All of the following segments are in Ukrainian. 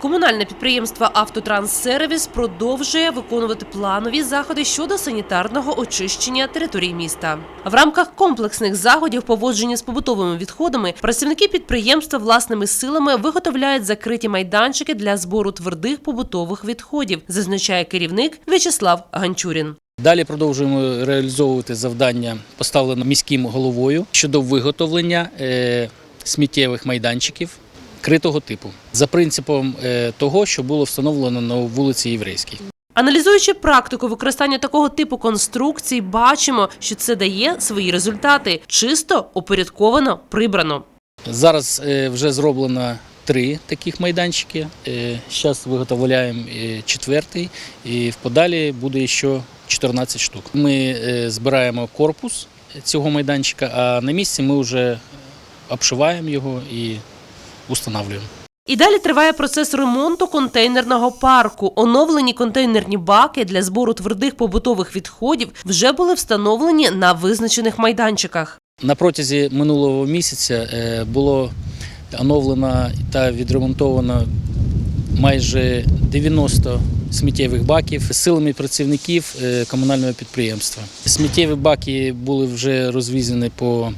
Комунальне підприємство Автотранссервіс продовжує виконувати планові заходи щодо санітарного очищення території міста. В рамках комплексних заходів поводження з побутовими відходами працівники підприємства власними силами виготовляють закриті майданчики для збору твердих побутових відходів, зазначає керівник В'ячеслав Ганчурін. Далі продовжуємо реалізовувати завдання, поставлене міським головою щодо виготовлення е, сміттєвих майданчиків критого типу за принципом е, того, що було встановлено на вулиці Єврейській. Аналізуючи практику використання такого типу конструкцій, бачимо, що це дає свої результати чисто, упорядковано, прибрано. Зараз е, вже зроблено три таких майданчики. Зараз виготовляємо е, четвертий, і в подалі буде ще 14 штук. Ми збираємо корпус цього майданчика, а на місці ми вже обшиваємо його і встановлюємо. І далі триває процес ремонту контейнерного парку. Оновлені контейнерні баки для збору твердих побутових відходів вже були встановлені на визначених майданчиках. На протязі минулого місяця е, було оновлено та відремонтовано майже 90 сміттєвих баків силами працівників е, комунального підприємства. Сміттєві баки були вже розвізані по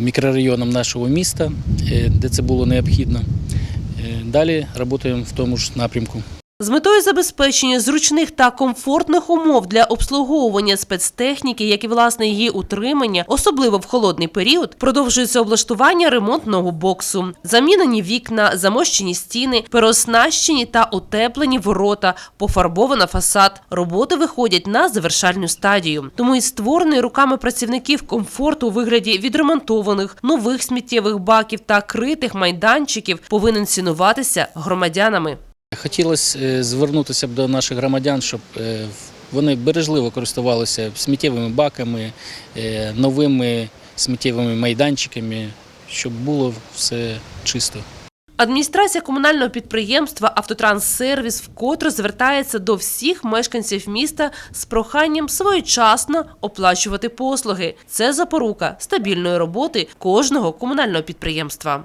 мікрорайонам нашого міста, е, де це було необхідно. Е, Далі працюємо в тому ж напрямку. З метою забезпечення зручних та комфортних умов для обслуговування спецтехніки, як і власне її утримання, особливо в холодний період, продовжується облаштування ремонтного боксу. Замінені вікна, замощені стіни, переоснащені та утеплені ворота, пофарбовано фасад. Роботи виходять на завершальну стадію. Тому і створений руками працівників комфорт у вигляді відремонтованих нових сміттєвих баків та критих майданчиків повинен цінуватися громадянами. Хотілося е, звернутися б до наших громадян, щоб е, вони бережливо користувалися сміттєвими баками, е, новими сміттєвими майданчиками, щоб було все чисто. Адміністрація комунального підприємства Автотранссервіс вкотре звертається до всіх мешканців міста з проханням своєчасно оплачувати послуги. Це запорука стабільної роботи кожного комунального підприємства.